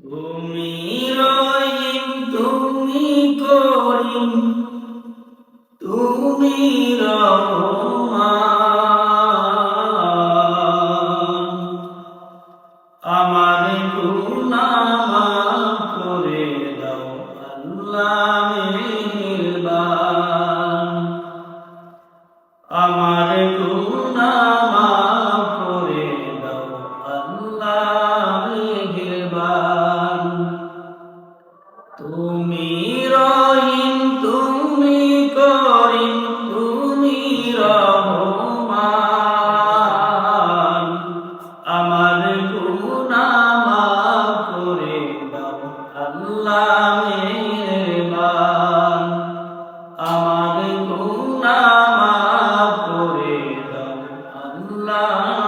তুমি রহিম তুমি করিম তুমি আমার গুণা করে দাও আল্লাহ আমার গুণা তুমি রহিম, তুমি করিম, তুমি রহমান। আমার গুনা মাফ করে দাও, আল্লাহ মেহরবান। আমার গুনা মাফ করে দাও, আল্লাহ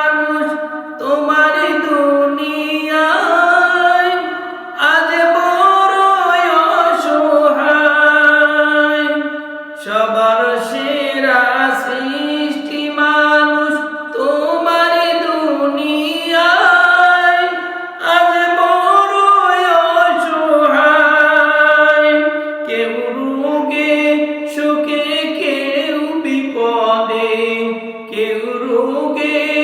মুখে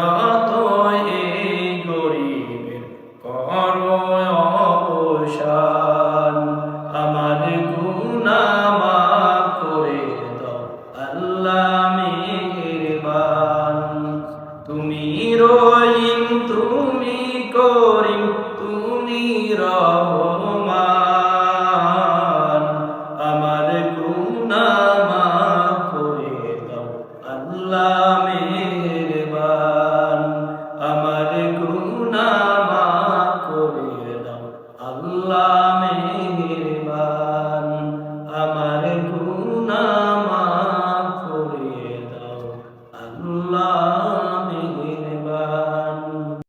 啊 করুণা